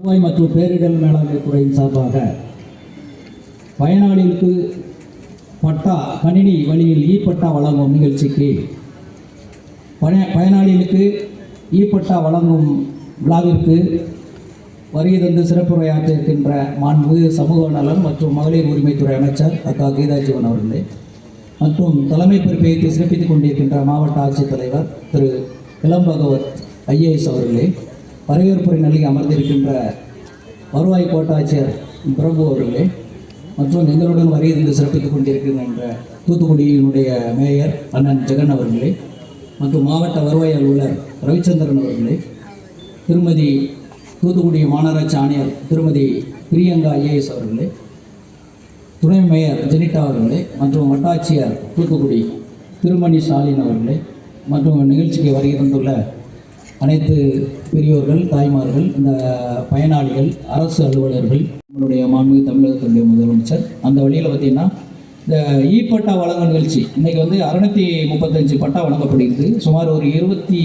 வருவாய் மற்றும் பேரிடர் மேலாண்மை துறையின் சார்பாக பயனாளிகளுக்கு பட்டா கணினி வழியில் இ பட்டா வழங்கும் நிகழ்ச்சிக்கு பய பயனாளிகளுக்கு இ பட்டா வழங்கும் விழாவிற்கு வருகை தந்து சிறப்புரையாற்ற இருக்கின்ற மாண்பு சமூக நலன் மற்றும் மகளிர் உரிமைத்துறை அமைச்சர் அக்கா கீதா ஜீவன் அவர்களே மற்றும் தலைமை பொறுப்பை சிறப்பித்துக் கொண்டிருக்கின்ற மாவட்ட ஆட்சித்தலைவர் திரு இளம்பகவத் ஐஏஎஸ் அவர்களே வரவேற்புரை நிலையில் அமர்ந்திருக்கின்ற வருவாய் கோட்டாட்சியர் பிரபு அவர்களே மற்றும் எங்களுடன் வரையிருந்து தந்து சிறப்பித்துக் கொண்டிருக்கின்ற தூத்துக்குடியினுடைய மேயர் அண்ணன் ஜெகன் அவர்களே மற்றும் மாவட்ட வருவாய் அலுவலர் ரவிச்சந்திரன் அவர்களே திருமதி தூத்துக்குடி மாநகராட்சி ஆணையர் திருமதி பிரியங்கா ஐஏஎஸ் அவர்களே துணை மேயர் ஜெனிட்டா அவர்களே மற்றும் வட்டாட்சியர் தூத்துக்குடி திருமணி ஸ்டாலின் அவர்களே மற்றும் நிகழ்ச்சிக்கு வருகிறந்துள்ள அனைத்து பெரியோர்கள் தாய்மார்கள் இந்த பயனாளிகள் அரசு அலுவலர்கள் நம்மளுடைய மாண்புமிகு தமிழகத்தினுடைய முதலமைச்சர் அந்த வழியில் பார்த்தீங்கன்னா இந்த இ பட்டா வழங்கும் நிகழ்ச்சி. இன்னைக்கு வந்து அறுநூத்தி முப்பத்தஞ்சு பட்டா வழங்கப்படுகிறது. சுமார் ஒரு இருபத்தி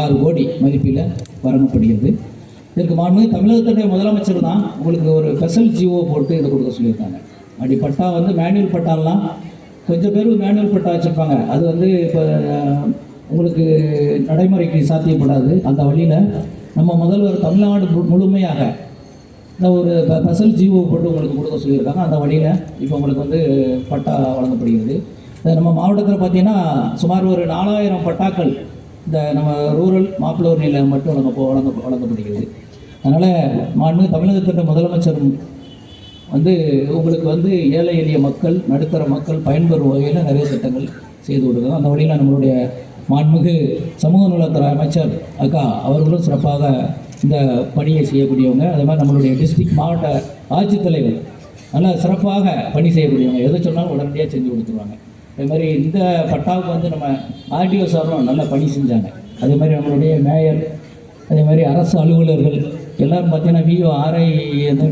ஆறு கோடி மதிப்பில் வழங்கப்படுகிறது. இதற்கு மாண்புமிகு தமிழகத்துடைய முதலமைச்சர் தான் உங்களுக்கு ஒரு ஸ்பெஷல் ஜிஓ போட்டு இதை கொடுக்க சொல்லியிருக்காங்க. அப்படி பட்டா வந்து மேனுவல் பட்டாலாம் கொஞ்சம் பேர் மேனுவல் பட்டா வச்சுருப்பாங்க. அது வந்து இப்போ உங்களுக்கு நடைமுறைக்கு சாத்தியப்படாது. அந்த வழியில் நம்ம முதல்வர் தமிழ்நாடு மு- முழுமையாக இந்த ஒரு பசல் ஜீவோ ஜிஓ போட்டு உங்களுக்கு கொடுக்க சொல்லியிருக்காங்க. அந்த வழியில் இப்போ உங்களுக்கு வந்து பட்டா வழங்கப்படுகிறது. நம்ம மாவட்டத்தில் பார்த்தீங்கன்னா சுமார் ஒரு நாலாயிரம் பட்டாக்கள் இந்த நம்ம ரூரல் மாப்பிள்ளூர் நிலையில் மட்டும் வழங்க வழங்க வழங்கப்படுகிறது. அதனால் மாண்பு தமிழகத்தின் முதலமைச்சர் வந்து உங்களுக்கு வந்து ஏழை எளிய மக்கள் நடுத்தர மக்கள் பயன்பெறும் வகையில் நிறைய திட்டங்கள் செய்து கொடுக்குறோம் அந்த வழியில் நம்மளுடைய மாண்புமிகு சமூக நலத்துறை அமைச்சர் அக்கா அவர்களும் சிறப்பாக இந்த பணியை செய்யக்கூடியவங்க. அதே மாதிரி நம்மளுடைய டிஸ்ட்ரிக்ட் மாவட்ட ஆட்சித்தலைவர் நல்லா சிறப்பாக பணி செய்யக்கூடியவங்க. எதை சொன்னாலும் உடனடியாக செஞ்சு கொடுத்துருவாங்க. அதே மாதிரி இந்த பட்டாவுக்கு வந்து நம்ம ஆர்டிஓ சாரும் நல்லா பணி செஞ்சாங்க. அதே மாதிரி நம்மளுடைய மேயர் அதே மாதிரி அரசு அலுவலர்கள் எல்லாரும் பார்த்தீங்கன்னா விஓ ஆர்ஐ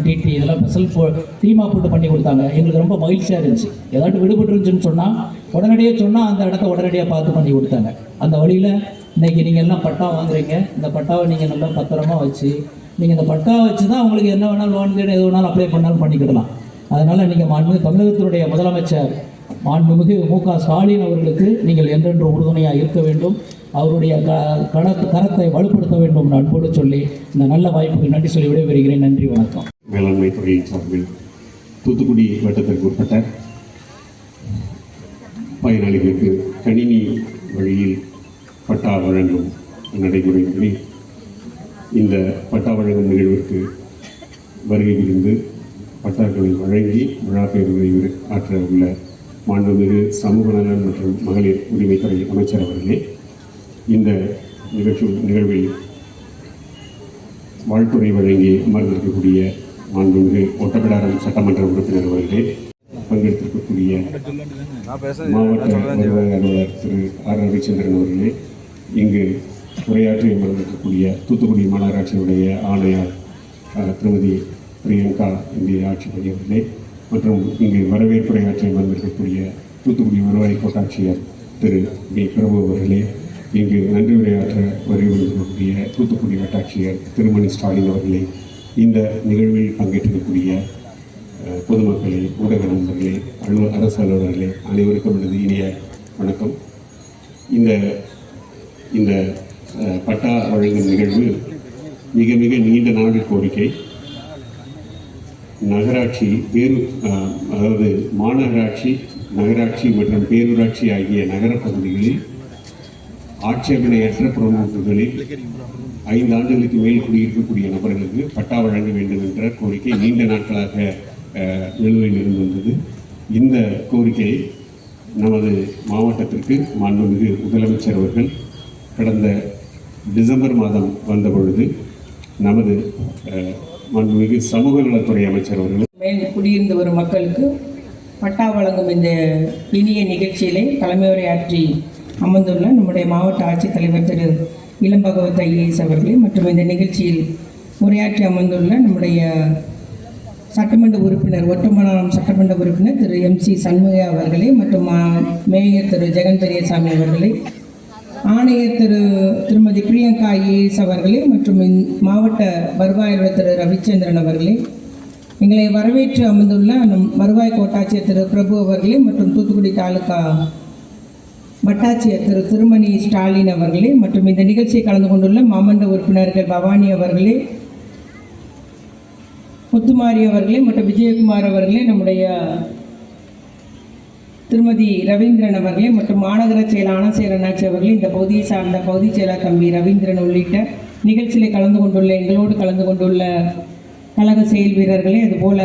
டிடி இதெல்லாம் ஸ்பெஷல் போ தீமா போட்டு பண்ணி கொடுத்தாங்க. எங்களுக்கு ரொம்ப மகிழ்ச்சியாக இருந்துச்சு. ஏதாட்டும் விடுபட்டுருந்துச்சுன்னு சொன்னால் உடனடியாக சொன்னால் அந்த இடத்த உடனடியாக பார்த்து பண்ணி கொடுத்தாங்க. அந்த வழியில் இன்னைக்கு நீங்கள் எல்லாம் பட்டா வாங்குறீங்க. இந்த பட்டாவை நீங்கள் நல்லா பத்திரமாக வச்சு நீங்கள் இந்த பட்டா வச்சு தான் உங்களுக்கு என்ன வேணாலும் லோன் கேடு எது வேணாலும் அப்ளை பண்ணாலும் பண்ணிக்கிடலாம். அதனால் நீங்கள் மாண்புமிகு தமிழகத்தினுடைய முதலமைச்சர் மாண்புமிகு மு க ஸ்டாலின் அவர்களுக்கு நீங்கள் என்றென்று உறுதுணையாக இருக்க வேண்டும். அவருடைய க கரத்து கரத்தை வலுப்படுத்த வேண்டும் என்று அன்போடு சொல்லி இந்த நல்ல வாய்ப்புக்கு நன்றி சொல்லி விடைபெறுகிறேன். நன்றி வணக்கம். வேளாண்மை துறையின் சார்பில் தூத்துக்குடி வட்டத்திற்கு உட்பட்ட பயனாளிகளுக்கு கணினி வழியில் பட்டா வழங்கும் நடைமுறைப்படி இந்த பட்டா வழங்கும் நிகழ்விற்கு வருகை புரிந்து பட்டாக்களை வழங்கி விழா பேருரை ஆற்ற உள்ள மாண்புமிகு சமூக நலன் மற்றும் மகளிர் உரிமைத்துறை அமைச்சர் அவர்களே இந்த நிகழ்ச்சி நிகழ்வில் வாழ்த்துறை வழங்கி அமர்ந்திருக்கக்கூடிய மாண்புமிகு ஒட்டப்பிடாரம் சட்டமன்ற உறுப்பினர் அவர்களே பங்கெடுத்திருக்கக்கூடிய மாவட்ட வருவாய் அலுவலர் திரு ஆர். ரவிச்சந்திரன் அவர்களே இங்கு உரையாற்றி அமர்ந்திருக்கக்கூடிய தூத்துக்குடி மாநகராட்சியினுடைய ஆணையர் அஹ், திருமதி பிரியங்கா இந்திய ஆட்சி அவர்களே மற்றும் இங்கு வரவேற்புரையாற்றி அமர்ந்திருக்கக்கூடிய தூத்துக்குடி வருவாய் கோட்டாட்சியர் திரு பி பிரபு அவர்களே இங்கு நன்றி உரையாற்ற வருகின்ற தூத்துக்குடி வட்டாட்சியர் திருமணி ஸ்டாலின் அவர்களே இந்த நிகழ்வில் பங்கேற்றிருக்கக்கூடிய பொதுமக்களே ஊடக நண்பர்களே அலுவ அரசு அலுவலர்களே அனைவருக்கும் எனது இனிய வணக்கம். இந்த இந்த பட்டா வழங்கும் நிகழ்வு மிக மிக நீண்ட நாள் கோரிக்கை. நகராட்சி பேரு அதாவது மாநகராட்சி நகராட்சி மற்றும் பேரூராட்சி ஆகிய நகரப் பகுதிகளில் ஆட்சேபனையற்ற பிரமுகர்களில் ஐந்து ஆண்டுகளுக்கு மேல் குடியிருக்கக்கூடிய நபர்களுக்கு பட்டா வழங்க வேண்டும் என்ற கோரிக்கை நீண்ட நாட்களாக நிலுவையில் இருந்து வந்தது. இந்த கோரிக்கையை நமது மாவட்டத்திற்கு மாண்புமிகு முதலமைச்சர் அவர்கள் கடந்த டிசம்பர் மாதம் வந்த பொழுது நமது மாண்புமிகு சமூக நலத்துறை அமைச்சர் அவர்கள் மேல் குடியிருந்து வரும் மக்களுக்கு பட்டா வழங்கும் இந்த இனிய நிகழ்ச்சியிலே தலைமை உரையாற்றி அமர்ந்துள்ள நம்முடைய மாவட்ட ஆட்சித்தலைவர் திரு இளம்பகவத் ஐஏஎஸ் அவர்களே மற்றும் இந்த நிகழ்ச்சியில் உரையாற்றி அமர்ந்துள்ள நம்முடைய சட்டமன்ற உறுப்பினர் ஒட்டமனாரம் சட்டமன்ற உறுப்பினர் திரு எம் சி சண்முகா அவர்களே மற்றும் மா- மேயர் திரு ஜெகன் பெரியசாமி அவர்களே ஆணையர் திரு திருமதி பிரியங்கா ஐஏஎஸ் அவர்களே மற்றும் மாவட்ட வருவாய் திரு ரவிச்சந்திரன் அவர்களே. எங்களை வரவேற்று அமர்ந்துள்ள நம் வருவாய் கோட்டாட்சியர் திரு பிரபு அவர்களே மற்றும் தூத்துக்குடி தாலுகா வட்டாட்சியர் திரு திருமணி ஸ்டாலின் அவர்களே மற்றும் இந்த நிகழ்ச்சியை கலந்து கொண்டுள்ள மாமன்ற உறுப்பினர்கள் பவானி அவர்களே முத்துமாரி அவர்களே மற்றும் விஜயகுமார் அவர்களே நம்முடைய திருமதி ரவீந்திரன் அவர்களே மற்றும் மாநகர செயலாளர் சேரநாச்சி அவர்களே இந்த பகுதியை சார்ந்த பகுதி செயலர் தம்பி ரவீந்திரன் உள்ளிட்ட நிகழ்ச்சியில் கலந்து கொண்டுள்ள எங்களோடு கலந்து கொண்டுள்ள கழக செயல் வீரர்களே அதுபோல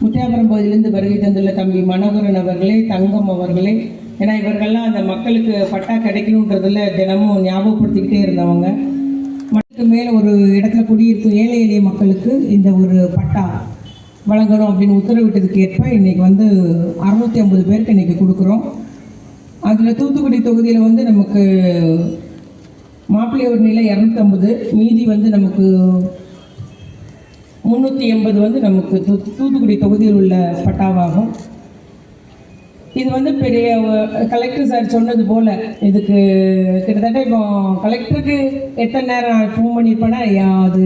முத்தியாபுரம் பகுதியிலிருந்து வருகை தந்துள்ள தம்பி மனோகரன் அவர்களே தங்கம் அவர்களே ஏன்னா இவர்கள்லாம் அந்த மக்களுக்கு பட்டா கிடைக்கணுன்றதுல தினமும் ஞாபகப்படுத்திக்கிட்டே இருந்தவங்க. மக்களுக்கு மேலே ஒரு இடத்துல குடியிருக்கும் ஏழை எளிய மக்களுக்கு இந்த ஒரு பட்டா வழங்கணும் அப்படின்னு உத்தரவிட்டதுக்கு ஏற்ப இன்னைக்கு வந்து அறுநூத்தி ஐம்பது பேருக்கு இன்னைக்கு கொடுக்குறோம். அதில் தூத்துக்குடி தொகுதியில் வந்து நமக்கு மாப்பிள்ளையோர் நிலை இரநூத்தம்பது மீதி வந்து நமக்கு முந்நூற்றி எண்பது வந்து நமக்கு தூத்துக்குடி தொகுதியில் உள்ள பட்டாவாகும். இது வந்து பெரிய கலெக்டர் சார் சொன்னது போல் இதுக்கு கிட்டத்தட்ட இப்போ கலெக்டருக்கு எத்தனை நேரம் ஃபோன் பண்ணியிருப்பேன்னா அது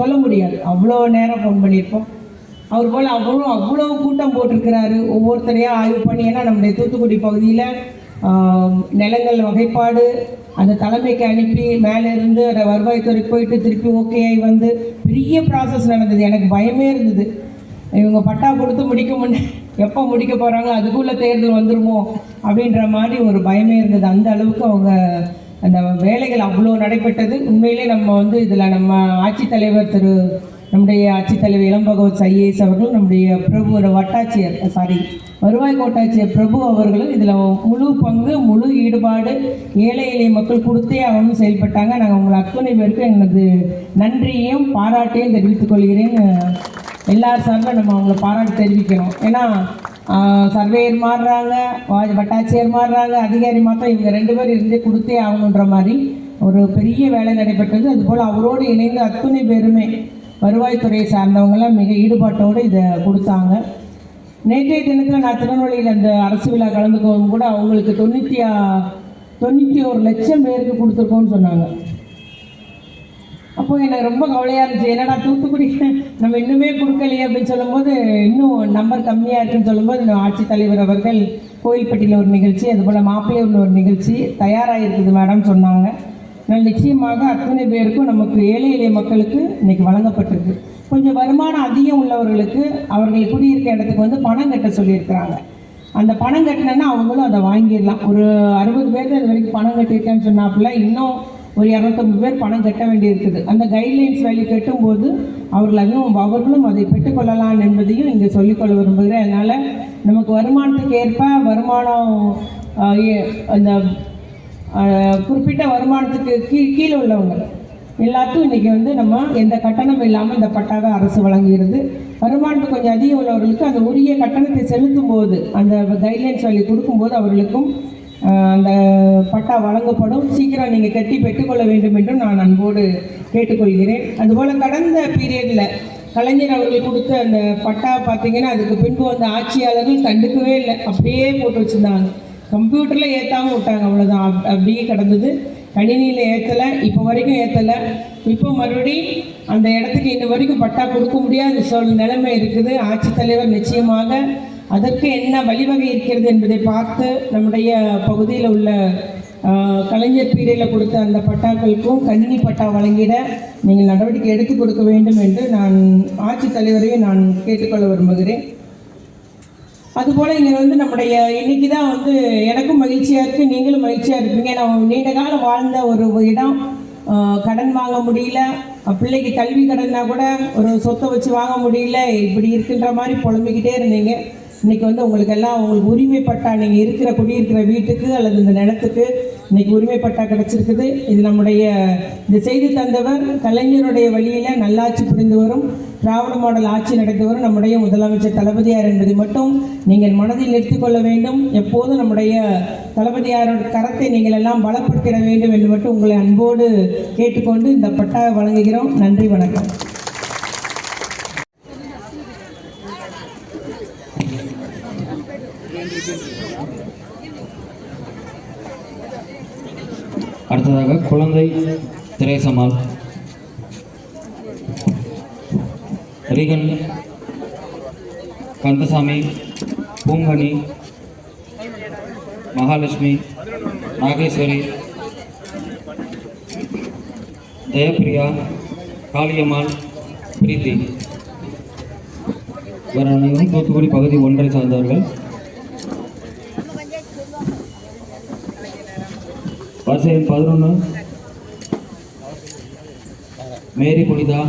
சொல்ல முடியாது. அவ்வளோ நேரம் ஃபோன் பண்ணியிருப்போம் அவர் போல் அவ்வளோ அவ்வளோ கூட்டம் போட்டிருக்கிறாரு. ஒவ்வொருத்தரையாக ஆய்வு பண்ணி ஏன்னா நம்முடைய தூத்துக்குடி பகுதியில் நிலங்கள் வகைப்பாடு அந்த தலைமைக்கு அனுப்பி மேலே இருந்து அதை வருவாய்த்துறைக்கு போயிட்டு திருப்பி ஓகே ஆகி வந்து பெரிய ப்ராசஸ் நடந்தது. எனக்கு பயமே இருந்தது. இவங்க பட்டா கொடுத்து முடிக்க முன்னே எப்போ முடிக்க போகிறாங்களோ அதுக்குள்ளே தேர்தல் வந்துருமோ அப்படின்ற மாதிரி ஒரு பயமே இருந்தது. அந்த அளவுக்கு அவங்க அந்த வேலைகள் அவ்வளோ நடைபெற்றது. உண்மையிலே நம்ம வந்து இதில் நம்ம ஆட்சித்தலைவர் திரு நம்முடைய ஆட்சித்தலைவர் இளம்பகவத் ஐஏஎஸ் அவர்கள் நம்முடைய பிரபுவோட வட்டாட்சியர் சாரி வருவாய் கோட்டாட்சியர் பிரபு அவர்களும் இதில் முழு பங்கு முழு ஈடுபாடு ஏழை எளிய மக்கள் கொடுத்தே அவனும் செயல்பட்டாங்க. நாங்கள் உங்களை அத்துணை பேருக்கு எனது நன்றியையும் பாராட்டையும் தெரிவித்துக் கொள்கிறேன் எல்லார் சார்பில் நம்ம அவங்கள பாராட்டு தெரிவிக்கணும். ஏன்னா சர்வேயர் மாறுறாங்க வா- வட்டாட்சியர் மாறுறாங்க அதிகாரி மாத்திரம் இவங்க ரெண்டு பேர் இருந்தே கொடுத்தே ஆகணுன்ற மாதிரி ஒரு பெரிய வேலை நடைபெற்றது. அதுபோல் அவரோடு இணைந்து அத்துணை பேருமே வருவாய்த்துறையை சார்ந்தவங்களாம் மிக ஈடுபாட்டோடு இதை கொடுத்தாங்க. நேற்றைய தினத்தில் நான் திருநெல்வேலியில் அந்த அரசு விழா கலந்துக்கவும் கூட அவங்களுக்கு தொண்ணூற்றி தொண்ணூற்றி ஒரு லட்சம் பேருக்கு கொடுத்துருக்கோன்னு சொன்னாங்க. அப்போ எனக்கு ரொம்ப கவலையாக இருந்துச்சு. என்னடா தூத்துக்குடி? நம்ம இன்னுமே கொடுக்கலையே அப்படின்னு சொல்லும்போது இன்னும் நம்பர் கம்மியாக இருக்குன்னு சொல்லும்போது ஆட்சித்தலைவர் அவர்கள் கோயில்பட்டியில் ஒரு நிகழ்ச்சி அதுபோல் மாப்பிள்ளையூரில் ஒரு நிகழ்ச்சி தயாராக இருக்குது மேடம் சொன்னாங்க. நான் நிச்சயமாக அத்தனை பேருக்கும் நமக்கு ஏழை எளிய மக்களுக்கு இன்னைக்கு வழங்கப்பட்டிருக்கு. கொஞ்சம் வருமானம் அதிகம் உள்ளவர்களுக்கு அவர்கள் குடியிருக்க இடத்துக்கு வந்து பணம் கட்ட சொல்லியிருக்கிறாங்க. அந்த பணம் கட்டினா அவங்களும் அதை வாங்கிடலாம். ஒரு அறுபது பேர் அது வரைக்கும் பணம் கட்டியிருக்கேன்னு சொன்னாப்புல இன்னும் ஒரு இரநூத்தம்பது பேர் பணம் கட்ட வேண்டியிருக்குது. அந்த கைட்லைன்ஸ் வழி கட்டும்போது அவர்கள் அதுவும் அவர்களும் அதை பெற்றுக்கொள்ளலாம் என்பதையும் இங்கே சொல்லிக்கொள்ள விரும்புகிறேன். அதனால் நமக்கு வருமானத்துக்கு ஏற்ப வருமானம் ஏ- அந்த குறிப்பிட்ட வருமானத்துக்கு கீ கீழே உள்ளவங்க எல்லாத்தையும் இன்றைக்கி வந்து நம்ம எந்த கட்டணம் இல்லாமல் இந்த பட்டாவை அரசு வழங்குகிறது. வருமானத்துக்கு கொஞ்சம் அதிகம் உள்ளவர்களுக்கு அந்த உரிய கட்டணத்தை செலுத்தும் போது அந்த கைட்லைன்ஸ் வழி கொடுக்கும்போது அவர்களுக்கும் அந்த பட்டா வழங்கப்படும். சீக்கிரம் நீங்கள் கட்டி பெற்றுக்கொள்ள வேண்டும் என்றும் நான் அன்போடு கேட்டுக்கொள்கிறேன். அதுபோல் கடந்த பீரியடில் கலைஞர் அவர்கள் கொடுத்த அந்த பட்டா பார்த்தீங்கன்னா அதுக்கு பின்பு வந்த ஆட்சியாளர்கள் கண்டுக்கவே இல்லை. அப்படியே போட்டு வச்சுருந்தாங்க. கம்ப்யூட்டரில் ஏற்றாமல் விட்டாங்க அவ்வளோதான் அப்- அப்படியே கிடந்தது. கணினியில் ஏற்றலை இப்போ வரைக்கும் ஏற்றலை இப்போ மறுபடி அந்த இடத்துக்கு இன்ன வரைக்கும் பட்டா கொடுக்க முடியாத சொல் நிலைமை இருக்குது ஆட்சித்தலைவர் நிச்சயமாக அதற்கு என்ன வழிவகை இருக்கிறது என்பதை பார்த்து நம்முடைய பகுதியில் உள்ள கலைஞர் பீரியடில் கொடுத்த அந்த பட்டாக்களுக்கும் கணினி பட்டா வழங்கிட நீங்கள் நடவடிக்கை எடுத்து கொடுக்க வேண்டும் என்று நான் ஆட்சித்தலைவரையும் நான் கேட்டுக்கொள்ள விரும்புகிறேன். அதுபோல் இங்கே வந்து நம்முடைய இன்னைக்கு தான் வந்து எனக்கும் மகிழ்ச்சியாக இருக்குது நீங்களும் மகிழ்ச்சியாக இருப்பீங்க. நான் நீண்ட காலம் வாழ்ந்த ஒரு இடம். கடன் வாங்க முடியல. பிள்ளைக்கு கல்வி கடன்னா கூட ஒரு சொத்தை வச்சு வாங்க முடியல. இப்படி இருக்குன்ற மாதிரி புலம்பிக்கிட்டே இருந்தீங்க. இன்னைக்கு வந்து உங்களுக்கு எல்லாம் உங்களுக்கு உரிமைப்பட்டா நீங்கள் இருக்கிற குடியிருக்கிற வீட்டுக்கு அல்லது இந்த நிலத்துக்கு இன்னைக்கு உரிமைப்பட்டா கிடைச்சிருக்குது. இது நம்முடைய இந்த செய்தி தந்தவர் கலைஞருடைய வழியில் நல்லாட்சி புரிந்து வரும். திராவிட மாடல் ஆட்சி நடந்து வரும். நம்முடைய முதலமைச்சர் தளபதியார் என்பதை மட்டும் நீங்கள் மனதில் நிறுத்திக் கொள்ள வேண்டும். எப்போதும் நம்முடைய தளபதியாரோட கரத்தை நீங்கள் எல்லாம் பலப்படுத்திட வேண்டும் என்று மட்டும் உங்களை அன்போடு கேட்டுக்கொண்டு இந்த பட்டா வழங்குகிறோம். நன்றி வணக்கம். அடுத்ததாக குழந்தை திரேசம்மாள் ரிகன் கந்தசாமி பூங்கனி மகாலட்சுமி நாகேஸ்வரி ஜெயப்பிரியா காளியம்மாள் பிரீத்தி. இவர் அனைவரும் தூத்துக்குடி பகுதி ஒன்றை சார்ந்தவர்கள். வரிசை பதினொன்று மேரி புனிதா.